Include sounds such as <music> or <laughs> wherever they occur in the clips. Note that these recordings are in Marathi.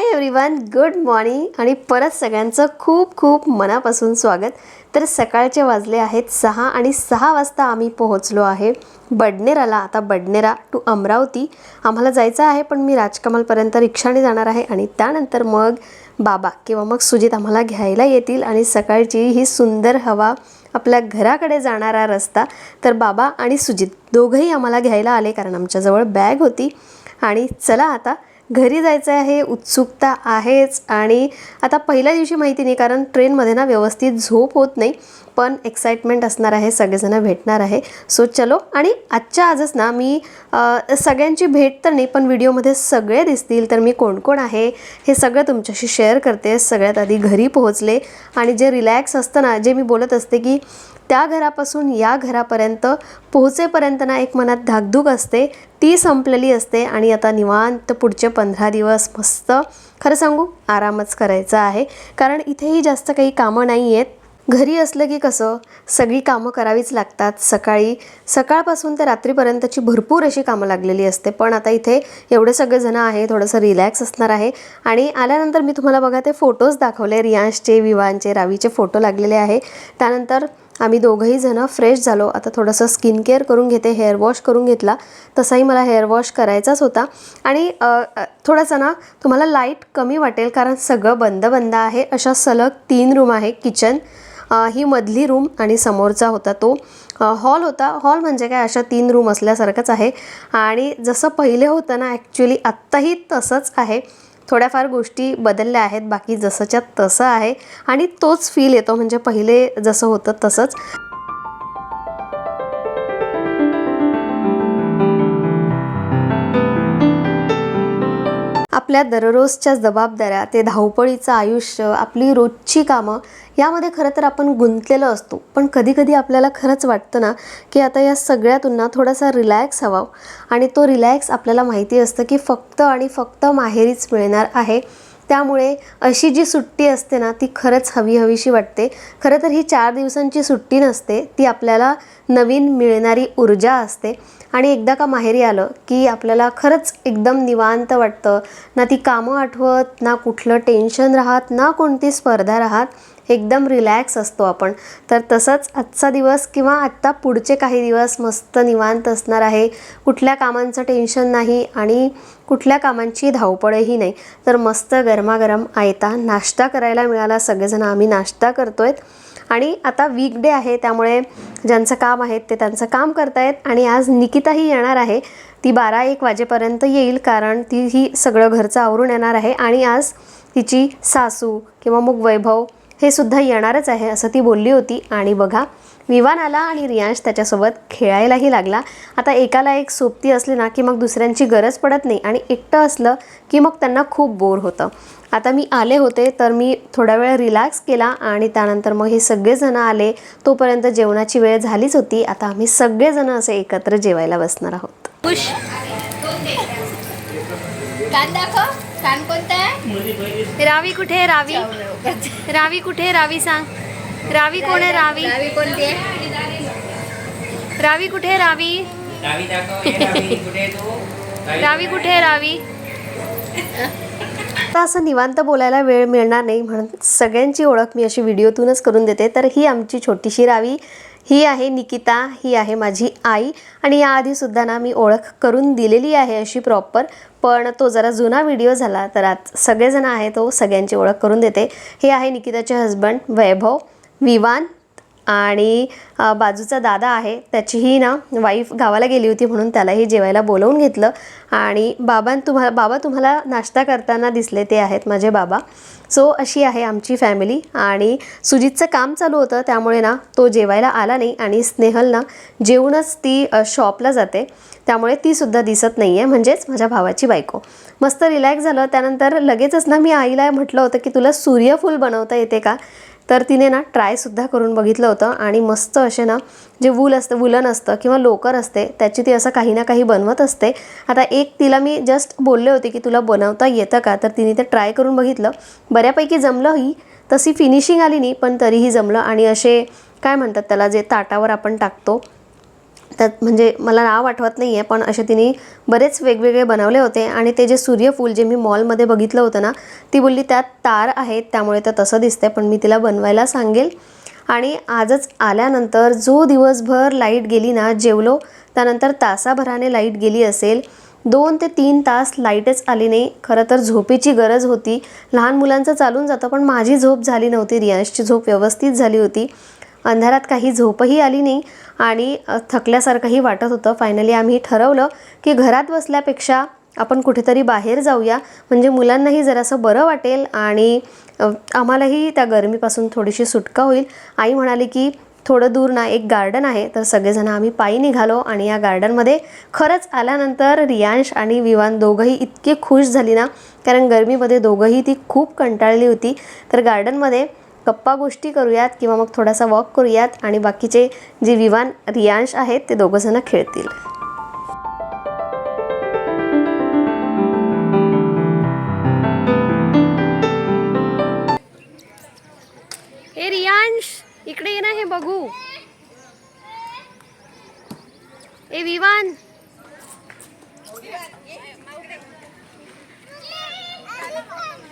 हाय एव्हरीवन गुड मॉर्निंग आणि परत सगळ्यांचं खूप खूप मनापासून स्वागत. तर सकाळचे वाजले आहेत सहा आणि सहा वाजता आम्ही पोहोचलो आहे बडनेराला. आता बडनेरा टू अमरावती. आम्हाला जायचं आहे पण मी राजकमलपर्यंत रिक्षाने जाणार आहे आणि त्यानंतर मग बाबा किंवा मग सुजित आम्हाला घ्यायला येतील आणि सकाळची ही सुंदर हवा आपल्या घराकडे जाणारा रस्ता. तर बाबा आणि सुजित दोघंही आम्हाला घ्यायला आले कारण आमच्याजवळ बॅग होती. आणि चला आता घरी जायचं आहे उत्सुकता आहेच. आणि आता पहिल्या दिवशी माहिती नाही कारण ट्रेनमध्ये ना व्यवस्थित झोप होत नाही. पण एक्साइटमेंट असणार आहे सगळेजणं भेटणार आहे. सो चलो आणि आजच्या आजच ना मी सगळ्यांची भेट तर नाही पण व्हिडिओमध्ये सगळे दिसतील तर मी कोण कोण आहे हे सगळं तुमच्याशी शेअर करते. सगळ्यात आधी घरी पोहोचले आणि जे रिलॅक्स असतं ना जे मी बोलत असते की त्या घरापासून या घरापर्यंत पोहोचेपर्यंत ना एक मनात धाकधूक असते ती संपलेली असते आणि आता निवांत पुढचे पंधरा दिवस मस्त खरं सांगू आरामच करायचा आहे. कारण इथेही जास्त काही कामं नाही आहेत घरी असलं की कसं? सगळी कामं करावीच लागतात. सकाळी सकाळपासून ते रात्रीपर्यंतची भरपूर अशी कामं लागलेली असते. पण आता इथे एवढे सगळेजणं आहे थोडंसं रिलॅक्स असणार आहे. आणि आल्यानंतर मी तुम्हाला बघा ते फोटोज दाखवले. रियांशचे विवांचे रावीचे फोटो लागलेले आहे. त्यानंतर आम्ही दोघंही जणं फ्रेश झालो. आता थोडंसं स्किन केअर करून घेते हेअर वॉश करून घेतला. तसाही मला हेअर वॉश करायचाच होता. आणि थोडासा थोडंसं ना तुम्हाला लाइट कमी वाटेल कारण सगळं बंद बंद आहे. अशा सलग तीन रूम आहे किचन ही मधली रूम आणि समोरचा होता तो. हॉल होता. हॉल म्हणजे काय? अशा तीन रूम असल्यासारखंच आहे. आणि जसं पहिले होतं ना ॲक्च्युली आत्ताही तसंच आहे. थोड्याफार गोष्टी बदलल्या आहेत. बाकी जसंच्या तसं आहे. आणि तोच फील येतो. म्हणजे पहिले जसं होतं तसंच. आपल्या दररोजच्या जबाबदाऱ्या ते धावपळीचं आयुष्य आपली रोजची कामं यामध्ये खरं तर आपण गुंतलेलो असतो. पण कधीकधी आपल्याला खरंच वाटतं ना की आता या सगळ्यातून ना थोडासा रिलॅक्स हवा आणि तो रिलॅक्स आपल्याला माहिती असतं की फक्त आणि फक्त माहेरीच मिळणार आहे. त्यामुळे अशी जी सुट्टी असते ना ती खरंच हवी हवीशी वाटते. खरं तर ही चार दिवसांची सुट्टी नसते ती आपल्याला नवीन मिळणारी ऊर्जा असते. आणि एकदा का माहेरी आलं की आपल्याला खरंच एकदम निवांत वाटतं. ना ती कामं आठवत ना कुठलं टेन्शन राहत ना कोणती स्पर्धा राहत. एकदम रिलॅक्स असतो आपण. तर तसंच आजचा दिवस किंवा आत्ता पुढचे काही दिवस मस्त निवांत असणार आहे. कुठल्या कामांचं टेन्शन नाही आणि कुठल्या कामांची धावपळही नाही. तर मस्त गरमागरम आयता नाश्ता करायला मिळाला सगळेजण. आम्ही नाश्ता करतोय. आणि आता वीकडे आहे त्यामुळे ज्यांचं काम आहे ते त्यांचं काम करतायत. आणि आज निकिताही येणार आहे. ती बारा एक वाजेपर्यंत येईल कारण ती ही सगळं घरचं आवरून येणार आहे. आणि आज तिची सासू किंवा मग वैभव हे सुद्धा येणारच आहे असं ती बोलली होती. आणि बघा विवान आला आणि रियांश त्याच्यासोबत खेळायलाही लागला. आता एकाला एक सोबती असली ना की मग दुसऱ्यांची गरज पडत नाही. आणि एकटं असलं की मग त्यांना खूप बोर होतं. आता मी आले होते तर मी थोडा वेळ रिलॅक्स केला आणि त्यानंतर मग हे सगळेजणं आले. तोपर्यंत जेवणाची वेळ झालीच होती. आता आम्ही सगळेजणं असे एकत्र जेवायला बसणार आहोत. कोणता आहे? रावी कुठे आहे रावी? रावी कुठे आहे रावी सांग. रावी कोण आहे रावी? रावी कोणती आहे? रावी कुठे आहे रावी? रावी दाखव ये रावी कुठे आहे तू? रावी कुठे आहे रावी? आता असं निवांत बोलायला वेळ मिळणार नाही म्हणून सगळ्यांची ओळख मी अशी व्हिडिओतूनच करून देते. तर ही आमची छोटीशी रावी. ही आहे निकिता ही आहे माझी आई आणि याआधीसुद्धा ना मी ओळख करून दिलेली आहे अशी प्रॉपर पण तो जरा जुना व्हिडिओ झाला तर आज सगळेजण आहे तो सगळ्यांची ओळख करून देते. हे आहे निकिताचे हस्बंड वैभव विवान आणि बाजूचा दादा आहे त्याचीही ना वाईफ गावाला गेली होती म्हणून त्यालाही जेवायला बोलवून घेतलं. आणि बाबां तुम्हाला बाबा तुम्हाला नाश्ता करताना दिसले ते आहेत माझे बाबा. सो अशी आहे आमची फॅमिली आणि सुजितचं काम चालू होतं त्यामुळे ना तो जेवायला आला नाही आणि स्नेहल ना जेवूनच ती शॉपला जाते. त्यामुळे तीसुद्धा दिसत नाही आहे म्हणजेच माझ्या भावाची बायको. मस्त रिलॅक्स झालं. त्यानंतर लगेचच ना मी आईला म्हटलं होतं की तुला सूर्यफूल बनवता येते का? तर तिने ना ट्रायसुद्धा करून बघितलं होतं आणि मस्त असे ना जे वूल असतं वुलन असतं किंवा लोकर असते त्याची ती असं काही ना काही बनवत असते. आता एक तिला मी जस्ट बोलले होते की तुला बनवता येतं का? तर तिने ते ट्राय करून बघितलं. बऱ्यापैकी जमलंही तशी फिनिशिंग आली नाही पण तरीही जमलं आणि असे काय म्हणतात त्याला जे ताटावर आपण टाकतो त्यात म्हणजे मला नाव आठवत नाही आहे पण असे तिने बरेच वेगवेगळे बनवले होते. आणि ते जे सूर्यफूल जे मी मॉलमध्ये बघितलं होतं ना ती बोलली त्यात तार आहेत त्यामुळे तर तसं दिसतंय पण मी तिला बनवायला सांगेल. आणि आजच आल्यानंतर जो दिवसभर लाइट गेली ना जेवलो त्यानंतर तासाभराने लाइट गेली असेल. दोन ते तीन तास लाईटच आली नाही. खरं तर झोपेची गरज होती. लहान मुलांचं चालून जातं पण माझी झोप झाली नव्हती रियांशची झोप व्यवस्थित झाली होती. अंधारात काही झोपही आली नाही आणि थकल्यासारखंही वाटत होतं. फायनली आम्ही ठरवलं की घरात बसल्यापेक्षा आपण कुठेतरी बाहेर जाऊया. म्हणजे मुलांनाही जरासं बरं वाटेल आणि आम्हालाही त्या गरमीपासून थोडीशी सुटका होईल. आई म्हणाली की थोडं दूर ना एक गार्डन आहे. तर सगळेजण आम्ही पायी निघालो आणि या गार्डनमध्ये खरंच आल्यानंतर रियांश आणि विवान दोघंही इतके खुश झाली ना कारण गरमीमध्ये दोघंही ती खूप कंटाळली होती. तर गार्डनमध्ये गप्पा गोष्टी करूयात किंवा मग थोडासा वॉक करूयात आणि बाकीचे जे विवान रियांश आहेत ते दोघंजणं खेळतील. हे रियांश इकडे ये ना हे बघू. ए विवान.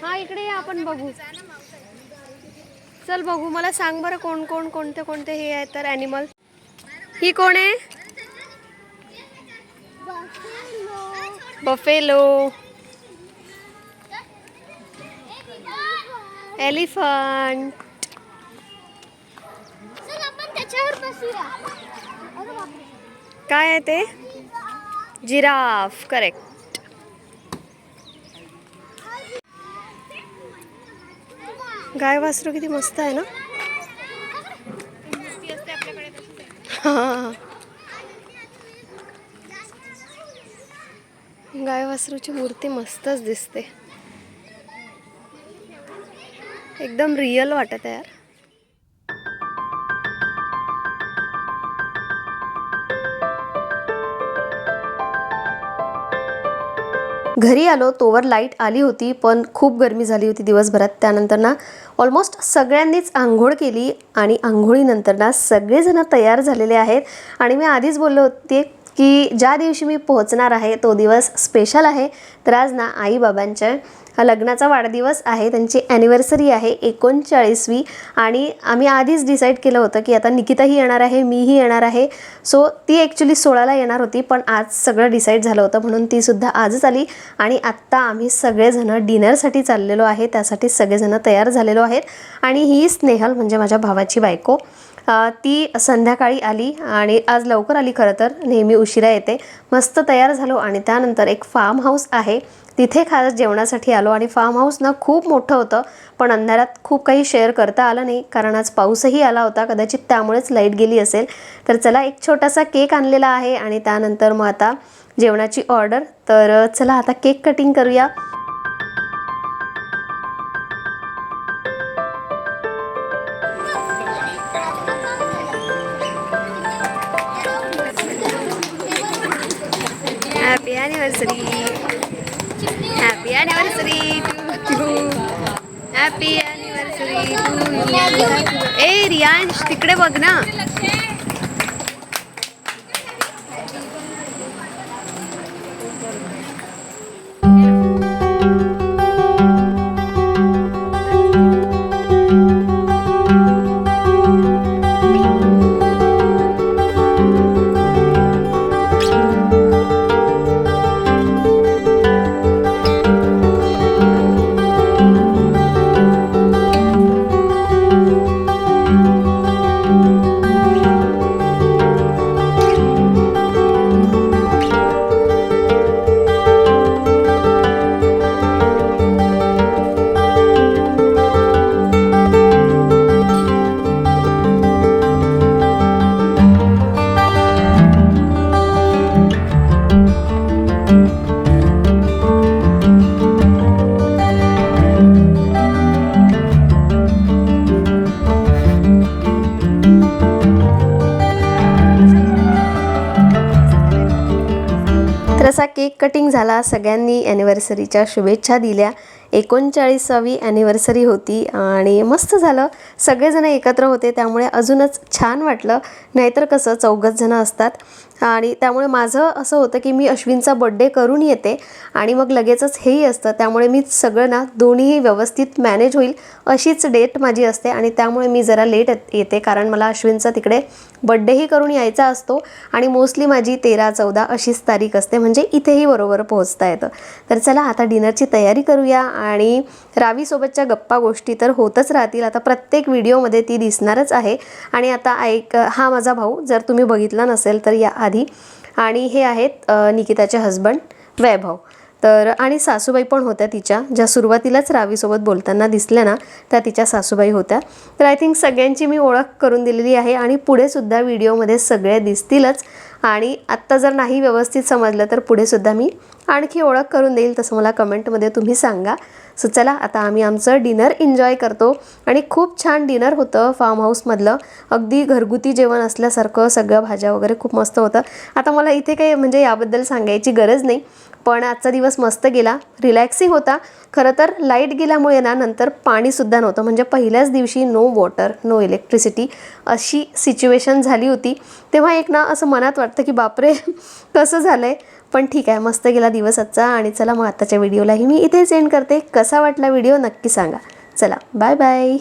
हा इकडे आपण बघू. चल बघू मला सांग बरं कोण कोण कोणते कोणते हे आहेत तर ॲनिमल ही कोण आहे? Buffalo elephant. काय आहे ते? जिराफ करेक्ट गाय वासरू किती मस्त आहे ना? हा. गाय वासरूची मूर्ती मस्तच दिसते. एकदम रिअल वाटत आहे यार. घरी आलो तोवर लाइट आली होती पण खूप गरमी झाली होती दिवसभरात. त्यानंतर ना ऑलमोस्ट सगळ्यांनीच आंघोळ केली आणि आंघोळीनंतर ना सगळेजण तयार झालेले आहेत. आणि मी आधीच बोलले होते की ज्या दिवशी मी पोहोचणार आहे तो दिवस स्पेशल आहे. तर आज ना आईबाबांच्या लग्नाचा वाढदिवस आहे. त्यांची ॲनिव्हर्सरी आहे एकोणचाळीसवी आणि आम्ही आधीच डिसाईड केलं होतं की आता निकिताही येणार आहे मीही येणार आहे. सो ती ॲक्च्युली सोळाला येणार होती पण आज सगळं डिसाईड झालं होतं म्हणून तीसुद्धा आजच आली. आणि आत्ता आम्ही सगळेजणं डिनरसाठी चाललेलो आहे त्यासाठी सगळेजणं तयार झालेलो आहेत. आणि ही स्नेहल म्हणजे माझ्या भावाची बायको ती संध्याकाळी आली आणि आज लवकर आली खरं तर नेहमी उशिरा येते. मस्त तयार झालो आणि त्यानंतर एक फार्म हाऊस आहे. तिथे खास जेवणासाठी आलो आणि फार्म हाऊस ना खूप मोठं होतं पण अंधारात खूप काही शेअर करता आलं नाही कारण आज पाऊसही आला होता कदाचित त्यामुळेच लाइट गेली असेल. तर चला एक छोटासा केक आणलेला आहे आणि त्यानंतर मग आता जेवणाची ऑर्डर तर चला आता केक कटिंग करूया. Happy anniversary happy anniversary to you happy anniversary to you ए रियांश तिकडे बघ ना. केक कटिंग झाला. सगळ्यांनी ॲनिव्हर्सरीच्या शुभेच्छा दिल्या. एकोणचाळीसावी ॲनिव्हर्सरी होती आणि मस्त झालं. सगळेजण एकत्र होते त्यामुळे अजूनच छान वाटलं. नाहीतर कसं चौघच जणं असतात. आणि त्यामुळे माझं असं होतं की मी अश्विनचा बड्डे करून येते आणि मग लगेचच हेही असतं. त्यामुळे मी सगळं ना दोन्हीही व्यवस्थित मॅनेज होईल अशीच डेट माझी असते आणि त्यामुळे मी जरा लेट येते कारण मला अश्विनचा तिकडे बड्डेही करून यायचा असतो आणि मोस्टली माझी तेरा चौदा अशीच तारीख असते. म्हणजे इथेही बरोबर पोहोचता येतं. तर चला आता डिनरची तयारी करूया आणि रावीसोबतच्या गप्पा गोष्टी तर होतच राहतील. आता प्रत्येक व्हिडिओमध्ये ती दिसणारच आहे. आणि आता ऐक हा माझा भाऊ जर तुम्ही बघितला नसेल तर या आधी. आणि हे आहेत निकिताचे हस्बंड वैभव. तर आणि सासूबाई पण होत्या तिच्या. ज्या सुरुवातीलाच रावीसोबत बोलताना दिसल्या ना त्या तिच्या सासूबाई होत्या. तर आय थिंक सगळ्यांची मी ओळख करून दिलेली आहे आणि पुढे सुद्धा व्हिडिओमध्ये सगळे दिसतीलच. आणि आत्ता जर नाही व्यवस्थित समजलं तर पुढे सुद्धा मी आणखी ओळख करून देईल तसं मला कमेंटमध्ये तुम्ही सांगा. सो चला आता आम्ही आमचं डिनर एन्जॉय करतो. आणि खूप छान डिनर होतं फार्म हाऊसमधलं अगदी घरगुती जेवण असल्यासारखं सगळ्या भाज्या वगैरे खूप मस्त होतं. आता मला इथे काही म्हणजे याबद्दल सांगायची गरज नाही. पण आजचा दिवस मस्त गेला. रिलॅक्सिंग होता. खरं तर लाइट गेल्यामुळे ना नंतर पाणीसुद्धा नव्हतं. म्हणजे पहिल्याच दिवशी नो वॉटर नो इलेक्ट्रिसिटी अशी सिच्युएशन झाली होती. तेव्हा एक ना असं मनात वाटतं की बापरे <laughs> कसं झालं आहे पण ठीक आहे मस्त गेला दिवस आजचा आणि चला मग आताच्या व्हिडिओलाही मी इथेच एंड करते. कसा वाटला व्हिडिओ नक्की सांगा. चला बाय बाय